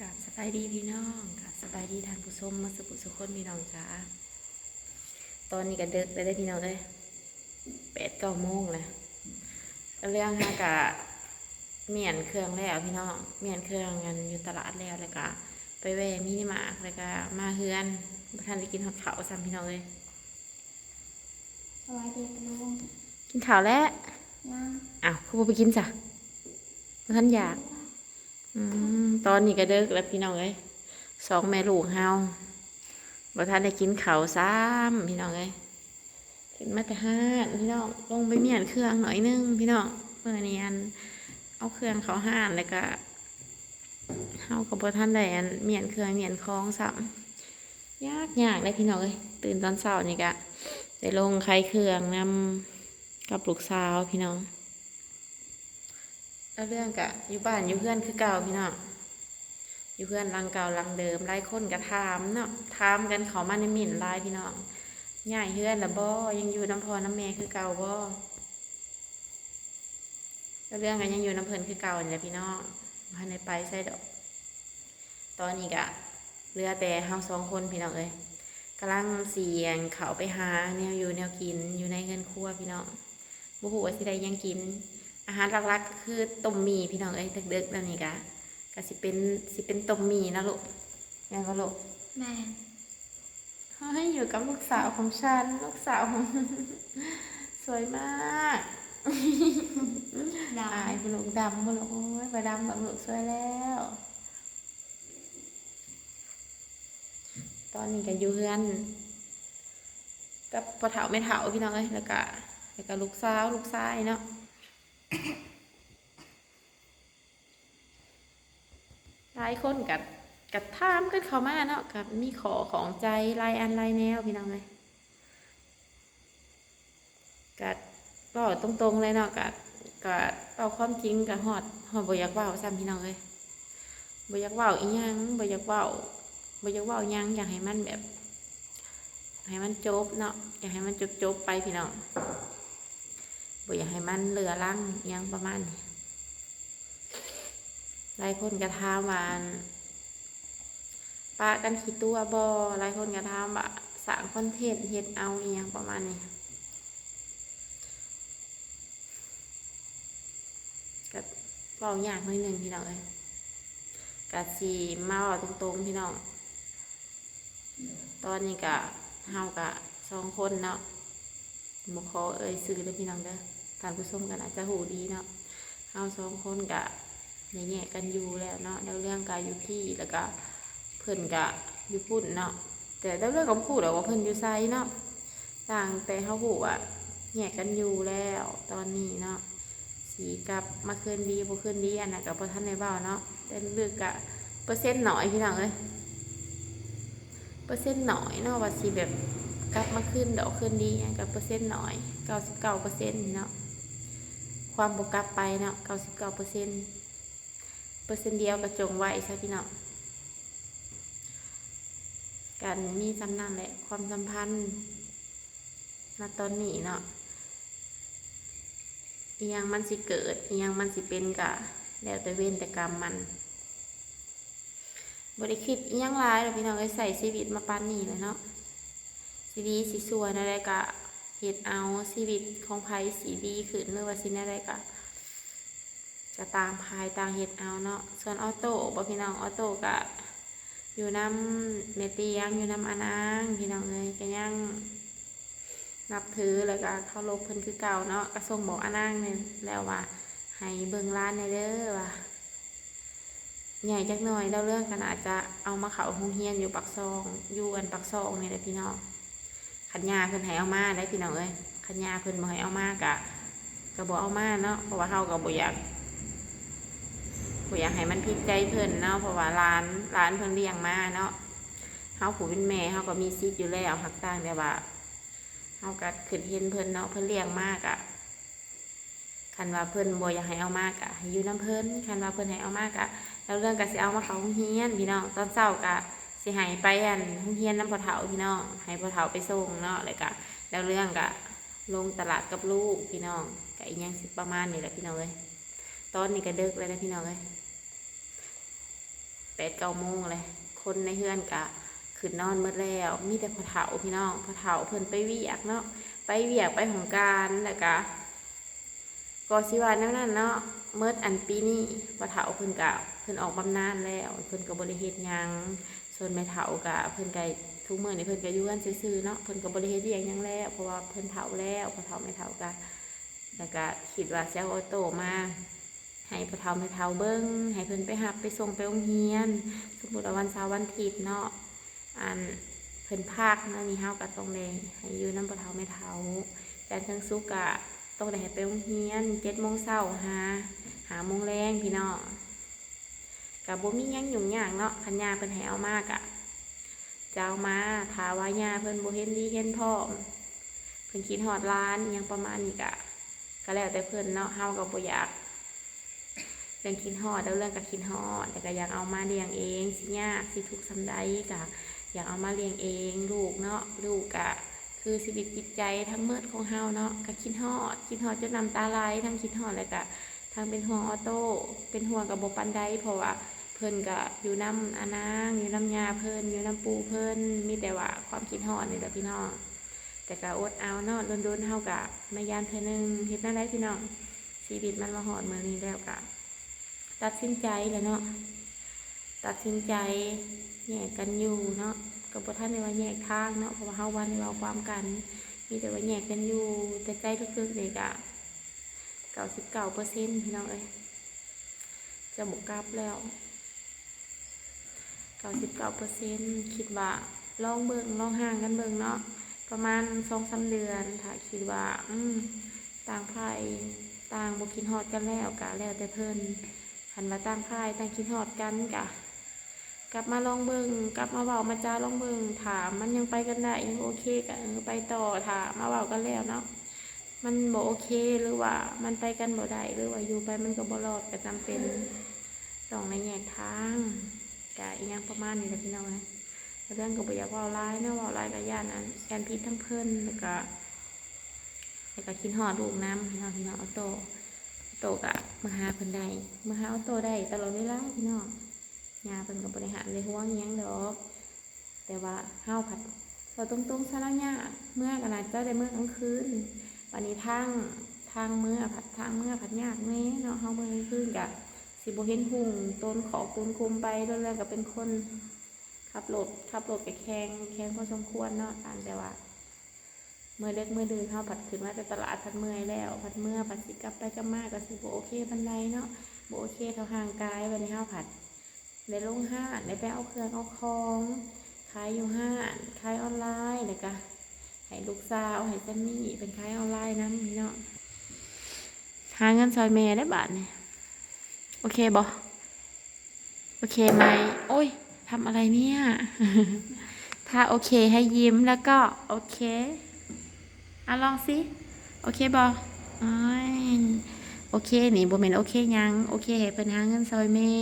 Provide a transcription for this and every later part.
กับสบายดีพี่น้องกับสบายดีทานผู้ชมมาสุขสุขคนพี่น้องจ้าตอนนี้ก็เดึกเลยได้อพี่น้องเลยแปดเก้าโมงเลยแล้วเรื่องฮะกะเมียนเครื่องแล้วพี่น้องเมียนเครื่องกันอยู่ตลาดแล้วแล้วก็ไปแวะมินิมาร์ทแล้วก็มาเฮือนบ่ทันได้กินข้าวเขาวซ้ำพี่น้องเลยสวัสดีปลุงกินข้าวแล้วนั่งอ้าวคือบ่ไปกินจ้ะบ่ทันอยากอืม ตอนนี้ก็เดิกแล้วพี่น้องเอ้ยสองแม่ลูกเฮาบ่ทันได้กินข้าวซ้ำพี่น้องเอ้ยขึ้นมาแต่ห้านพี่น้องลงไปเมียนเครื่องหน่อยนึงพี่น้องเมื่อนี้อันเอาเครื่องเขาห้านแล้วก็เฮาก็บ่ทันได้อันเมียนเครื่องเมียนคล้องซ้ำยากยากเลยพี่น้องเอ้ยตื่นตอนเช้านี่ก็ได้ลงไข่เครื่องนำกับลูกสาวพี่น้อง แล้วเรื่องกะอยู่บ้านอยู่เพื่อนคือเก่าพี่น้องอยู่เพื่อนรังเก่ารังเดิมหลายคนก็ถามเนาะถามกันเขามาในหมิ่นหลายพี่น้องใหญ่เพื่อนละบ่ยังอยู่น้ำพอน้ำแม่คือเก่าบ่แล้วเรื่องกันยังอยู่น้ำเพลินคือเก่านี่แหละพี่น้องพันในไปใส่ดอก ตอนนี้กะเหลือแต่เฮาสองคนพี่น้องเอ้ยกำลังเสียงเขาไปหาแนวอยู่แนวกินอยู่ในเงินครัวพี่น้องบุหัวาสิได้ยังกิน อาหารหลักๆก็คือต้มหมี่พี่น้องเอ้ยเด็กๆแล้วนี่กะก็สิเป็นสิเป็นต้มหมี่นะลูกยังก็ลูกแม่ให้อยู่กับลูกสาวของฉันลูกสาวของสวยมากดาอายบุลูกดำบุลูกโอ้ยบดำแบบลูกสวยแล้ว ตอนนี้ก็อยู่เฮือนกับพ่อเฒ่าแม่เฒ่าพี่น้องเอ้ยแล้วก็แล้วก็ลูกสาวลูกชายเนาะ หลาย คนกับกับถามกันเข้ามาเนาะกับมีขอของใจลายอันลายแนวพี่น้องเลยกับก็ตรงๆเลยเนาะกับกับเอาความจริงกับฮอดฮอดบอยากเว้าซ้ำพี่น้องเลยบอยากเว้าอีหยังบอยากเว้าบอยากเว้ายังอยากให้มันแบบให้มันจบเนาะอยากให้มันจบจบไปพี่น้องบอยากให้มันเหลือลังยังประมาณนี้ หลายคนก็ถามว่าอั่นปะกันขี้ตัวบอหลายคนก็ถามว่าสร้างคอนเทนต์เฮ็ดเอาอหย่างประมาณนี้ก็เว้ายากหน่อยหนึ่งพี่น้องเอ้ยก็สีมาเว้าตรงๆพี่น้องตอนนี้ก็เฮาก็สองคนเนาะบ่ขอเอ่ยซื้อเด้อพี่น้องเด้อทานผู้ชมก็อาจจะหูดีเนาะเฮาสองคนก็ แย่กันอยู่แล้วเนาะแล้วเรื่องกายอยู่พี่แล้วก็เพิ่นกะอยู่พุ่นเนาะแต่เรื่องของพูดแล้วว่าเพิ่นอยู่ไซเนาะต่างแต่เขาหูอะแยกกันอยู่แล้วตอนนี้เนาะสีกับมาคืนดีบ่คืนดีอันน่ะกับพอท่านในเบ้าเนาะแต่เลือกกะเปอร์เซ็นต์หน่อยพี่น้องเอ้ยเปอร์เซ็นต์หน่อยเนาะว่าสีแบบกลับมาคืนดอกคืนดีกับเปอร์เซ็นต์หน่อยเก้าสิบเก้าเปอร์เซ็นต์เนาะความบกกลับไปเนาะเก้าสิบเก้าเปอร์เซ็นต์ ปอร์เซ็นต์เดียวกระจงไว้ใช่พี่น้องการมีสำนักแหละความสัมพันธ์ณตอนนี้เนาะอียังมันสิเกิดอียังมันสิเป็นกะแล้วแต่เว้นแต่กรรมมันบริคิดอียังร้ายหรอกพี่น้องไอ้ยใส่ชีวิตมาปานนี้เลยเนาะสีดีสีสวยอะไรกะเหตุเอาชีวิตของไผสีดีขึ้นเมื่อว่าสินอะไรกะ จะตามพายตามเฮ็ดเอาเนาะส่วนออโต้บ่พี่น้องออโต้ก็อยู่น้ำเมตียงอยู่น้ำอานางพี่น้องเอ้ยก็ยังนับถือแล้วก็เคารพเพิ่นคือเก่าเนาะก็ส่งบอกอานางเนี่ยแล้วว่าให้เบิ่งร้านในเด้อว่าใหญ่จักหน่อยเล่าเรื่องกันอาจจะเอามาเขาโรงเรียนอยู่ปักซองอยู่อันปักซองเนี่แหละพี่น้องขันยาเพิ่นให้เอามาได้พี่น้องเอ้ยขันยาเพิ่นบ่ให้เอามากะก็บ่เอามาเนาะเพราะว่าเฮาก็บ่อยาก ผมอยากให้มันพิดใจเพิ่นเนาะเพราะว่าร้านร้านเพิ่นเลี้ยงมาเนาะเฮาผู้เป็นแม่เฮาก็มีสิทอยู่แล้วหักต่างแต่ว่าเฮาก็ขึ้นเห็นเพิ่นเนาะเพิ่นเลี้ยงมากอะคันว่าเพิ่นบ่อยากให้เอามากอะให้อยู่น้ำเพิ่นคันว่าเพิ่นให้เอามากอะแล้วเรื่องก็สิเอามาเข้าโรงเรียนพี่น้องตอนเช้าก็สิให้ไปอันโรงเรียนน้ำพอเฒ่าพี่น้องให้พอเฒ่าไปส่งเนาะแล้วก็แล้วเรื่องก็ลงตลาดกับลูกพี่น้องก็อีหยังสิประมาณนี้แหละพี่น้องเอ้ยตอนนี้ก็เดึกเลยนะพี่น้องเอ้ย ปดเก้าโมงเลยคนในเฮือนกะขึ้นนอนเมื่อแล้ว มีแต่พอเถาพี่น้องพอเถาเพิ่นไปเวียกเนาะไปเวียกไปของกรารแล้วก็ก็สิว่าแนวนั้นเนาะเมื่ออันปีนี้พอเถาเพิ่นกะเพิ่นออกบำนาญแล้วเพิ่นก็บริเฮ็ดหยังส่วนแม่เถากะเพิ่นไกทุกมื้อนี่เพิ่นก็อยู่กันซื่อๆเนาะเพิ่นก็บริเฮ็ดเวียกหยังแล้วเพราะว่าเพิ่นเฒ่าแล้วพอเฒ่าแม่เฒ่ากะแล้วก็คิดว่าเอาออโตมา ให้พอเฒ่าแม่เฒ่าเบิ่งให้เพิ่นไปหับไปส่งไปโรงเรียน สมมุติวันเสาร์วันอาทิตย์เนาะอันเพิ่นภาคเนาะนี่เฮาก็ต้องได้ให้อยู่นำพอเฒ่าแม่เฒ่าแต่ทั้งสุกะต้องได้ให้ไปโรงเรียน7:00นเช้าหาหาโมงแรงพี่น้องก็บ่มียังหยุ่งยากเนาะคันยาเพิ่นให้เอามากะจะเอามาถาว่ายาเพิ่นบ่เห็นดีเห็นพร้อมเพิ่นคิดฮอดร้านยังประมาณนี้กะก็แล้วแต่เพิ่นเนาะเฮาก็บ่อยาก เรื่องคิดฮอดแล้วเรื่องกับคิดฮอดแต่ก็อยากเอามาเลี้ยงเอง สิยากสิทุกข์สำใดกะอยากเอามาเลี้ยงเอง ลูกเนาะลูกกะคือชีวิตจิตใจทั้งเมื่อของเฮาเนาะก็คิดฮอดคิดฮอดจนน้ำตาไหลทั้งคิดฮอดแล้วก็ทั้งเป็นห่วงออโต้เป็นห่วงกับบปันไดเพราะว่าเพิ่นก็อยู่น้ำอานางอยู่น้ำยาเพิ่นอยู่น้ำปูเพิ่นมีแต่ว่าความคิดฮอดนี่แหละพี่น้องแต่ก็อดเอาเนาะโดนๆเฮากะไม่ยานเธอหนึ่งเฮ็ดนั่นได้พี่น้องชีวิตมันมาหอดเมือนี้แล้วกะ ตัดสินใจแล้วเนาะตัดสินใจแยกกันอยู่เนาะกับท่านในว่าแยกทางเนาะเพราะว่าเฮาวันในเราความกัน มีแต่ว่าแยกกันอยู่ แต่ใจลึกๆเลยกะเก้าสิบเก้าเปอร์เซ็นต์พี่น้องเอ้ยจะบวกกลับแล้วเก้าสิบเก้าเปอร์เซ็นต์คิดว่าลองเบิ่งลองห่างกันเบิ่งเนาะประมาณสองสามเดือนถ้าคิดว่า อืมต่างไพ่ต่างบุกินฮอดกันแล้วกะแล้วแต่เพิ่น หันมาตั้งค่ายตั้งคิดฮอดกันกะกลับมาลองเบิงกลับมาเบามาจ้าลองเบิงถามมันยังไปกันได้ยังโอเคกะเออไปต่อถามมาเบากันแล้วเนาะมันบ่โอเคหรือว่ามันไปกันบ่ได้หรือว่าอยู่ไปมันก็บ่รอดก็จำเป็นต้องในแยกทางกะอีหยังประมาณนี้แหละพี่น้องนะเรื่องก็บ่อยากว่าร้ายนะว่าร้ายกับย่านนั้นย่านพิษทั้งเพิ่อนแล้วก็แล้วก็คิดฮอดลูกน้ำพี่น้องพี่น้องเอาโต โตกะมาหาเพิ่นได้มาหาเอาโตได้ตลอดเวลาพี่น้องยาเพิ่นก็บริหารเลยห่วงยังดอก แต่ว่าเฮาวผัดเราตรงๆซะแล้วเนี่ยเมื่อกันนะเจ้าได้เมื่อกลางคืนวันนี้ทางทางเมื่อผัดทางเมื่อผัดยากแม่เนาะเฮาเมื่อกลางคืนกะสิบ่เห็นหุ่งต้นขอกุนคุมไปเรื่อยๆก็เป็นคนขับรถขับรถไปแข่งแข่งพอสมควรเนาะตางแต่ว่า เมื่อเล็กเมื่อดื้อเขาผัดขึ้นมาแต่ตลาดผัดเมื่อยแล้วผัดเมื่อผัดสิกลับไปกลับมาก็สิบโอเคบันไดเนาะบโอเคเท่าห่างกายวันนี้เขาผัดในลงห้านในไปเอาเครื่องเอาของขายอยู่ห้านขายออนไลน์แล้วก็ให้ลูกสาวให้เจนนี่เป็นขายออนไลน์นะพี่เนาะหาเงินซอยเมย์ได้บาทเนี่ยโอเคบอโอเคไหมโอ้ยทำอะไรเนี่ย ถ้าโอเคให้ยิ้มแล้วก็โอเค อะลองสิ โอเคบออ้ยโอเค นี่บ่แม่นโอเคยัง โอเคเพิ่นหาเงินซอยแม่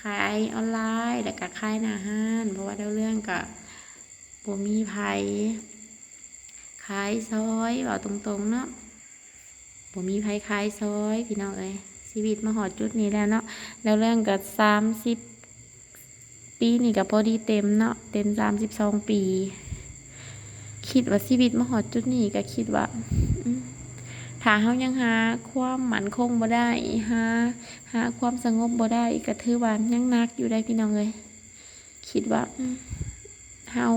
ขายออนไลน์แล้วก็ขายหน้าห้านเพราะว่าเดี๋ยวเรื่องก็บ่มีไผขายซอยเว้าตรงๆเนาะบ่มีไผขายซอย พี่น้องเอ้ยชีวิตมาฮอดจุดนี้แล้วเนาะแล้วเรื่องก็30ปีนี่ก็พอดีเต็มเนาะเต็ม32ปี คิดว่าชีวิตมาหอดจุดนี้ก็คิดว่าถ้าเฮายังหาความหมั่นคงบ่ได้หาหาความสงบบ่ได้ก็ถือว่ายังนักอยู่ได้พี่น้องเลยคิดว่าเฮา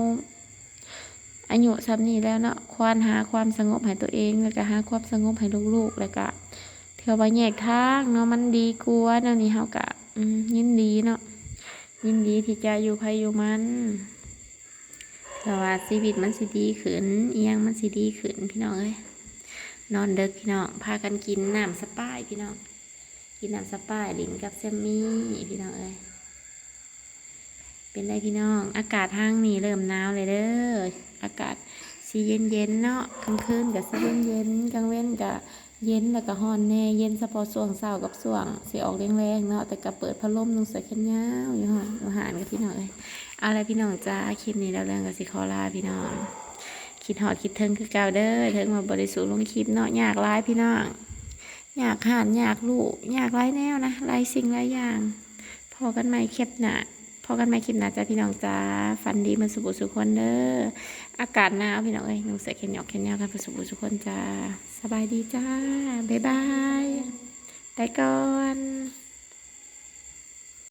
อายุซ้ำนี้แล้วเนาะควรหาความสงบให้ตัวเองแล้วก็หาความสงบให้ลูกๆแล้วก็เทื่อว่าแยกทางเนาะมันดีกว่าแนวนี้เฮาก็อืมยินดีเนาะยินดีที่จะอยู่ภัยอยู่มัน แต่ว่าชีวิตมันสิดีขึ้นเอียงมันสิดีขึ้นพี่น้องเอ้ยนอนเด็กพี่น้องพากันกินน้ำสปายพี่น้องกินน้ำสปายลินกับเซมมี่พี่น้องเอ้ยเป็นไรพี่น้อง อากาศทางนี้เริ่มหนาวเลยเด้ออากาศสีเย็นเย็นๆเนาะกลางคืนกับสีเย็นเย็นกลางเว้นกับ เย็นแล้วก็ฮ้อนแน่เย็นเฉพาะช่วงเช้ากับช่วงสีออกแรงๆเนาะแต่ก็เปิดพัดลมลงใส่แขนยาวอยู่ห่อนอยู่หานกับพี่น้องเอ้ยเอาละพี่น้องจ้าคลิปนี้เราเรื่องกับสิคอลาพี่น้องคิดหอดคิดเทิงคือเก่าเด้อเทิงมาบริสุทธิ์ลงคลิปเนาะอยากไลายพี่น้องอยากหานอยากลูกอยากไล่แนวนะไล่สิ่งไล่อย่าง พอกันใหม่คลิปหนา พอกันใหม่คลิปหน้าจ้าพี่น้องจ้าฝันดีมันสุบุสุขคนเด้ออากาศหนาวพี่น้องเอ้ยหนูใส่แขนยอกแขนยาวกันสุบุสุขคนจ้าสบายดีจ้าบ๊ายบายไปก่อน